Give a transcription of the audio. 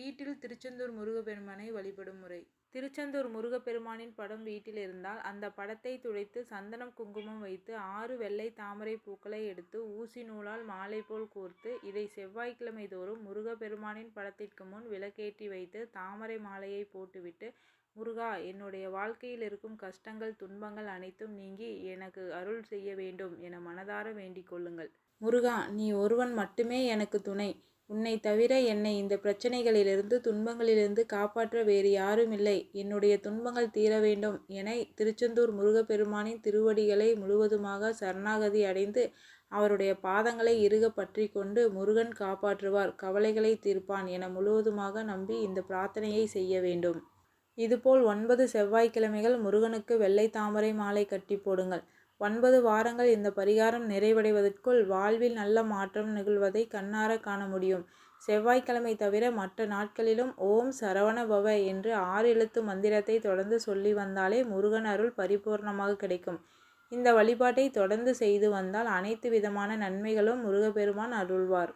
வீட்டில் திருச்செந்தூர் முருகப்பெருமானை வழிபடும் முறை. திருச்செந்தூர் முருகப்பெருமானின் படம் வீட்டில் இருந்தால் அந்த படத்தை துடைத்து சந்தனம் குங்குமம் வைத்து ஆறு வெள்ளை தாமரை பூக்களை எடுத்து ஊசி நூலால் மாலை போல் கோர்த்து இதை செவ்வாய்க்கிழமை தோறும் முருகப்பெருமானின் படத்திற்கு முன் விளக்கேற்றி வைத்து தாமரை மாலையை போட்டுவிட்டு முருகா என்னுடைய வாழ்க்கையில் இருக்கும் கஷ்டங்கள் துன்பங்கள் அனைத்தும் நீங்கி எனக்கு அருள் செய்ய வேண்டும் என மனதார வேண்டிக் கொள்ளுங்கள். முருகா நீ ஒருவன் மட்டுமே எனக்கு துணை. உன்னை தவிர என்னை இந்த பிரச்சனைகளிலிருந்து துன்பங்களிலிருந்து காப்பாற்ற வேறு யாரும் இல்லை. என்னுடைய துன்பங்கள் தீர வேண்டும் என திருச்செந்தூர் முருகப்பெருமானின் திருவடிகளை முழுவதுமாக சரணாகதி அடைந்து அவருடைய பாதங்களை இறுக பற்றி கொண்டு முருகன் காப்பாற்றுவார் கவலைகளை தீர்ப்பான் என முழுவதுமாக நம்பி இந்த பிரார்த்தனையை செய்ய வேண்டும். இதுபோல் ஒன்பது செவ்வாய்க்கிழமைகள் முருகனுக்கு வெள்ளை தாமரை மாலை கட்டி போடுங்கள். ஒன்பது வாரங்கள் இந்த பரிகாரம் நிறைவடைவதற்குள் வாழ்வில் நல்ல மாற்றம் நிகழ்வதை கண்ணார காண முடியும். செவ்வாய்க்கிழமை தவிர மற்ற நாட்களிலும் ஓம் சரவண பவ என்று ஆறு எழுத்து மந்திரத்தை தொடர்ந்து சொல்லி வந்தாலே முருகன் அருள் பரிபூர்ணமாக கிடைக்கும். இந்த வழிபாட்டை தொடர்ந்து செய்து வந்தால் அனைத்து விதமான நன்மைகளும் முருகப்பெருமான் அருள்வார்.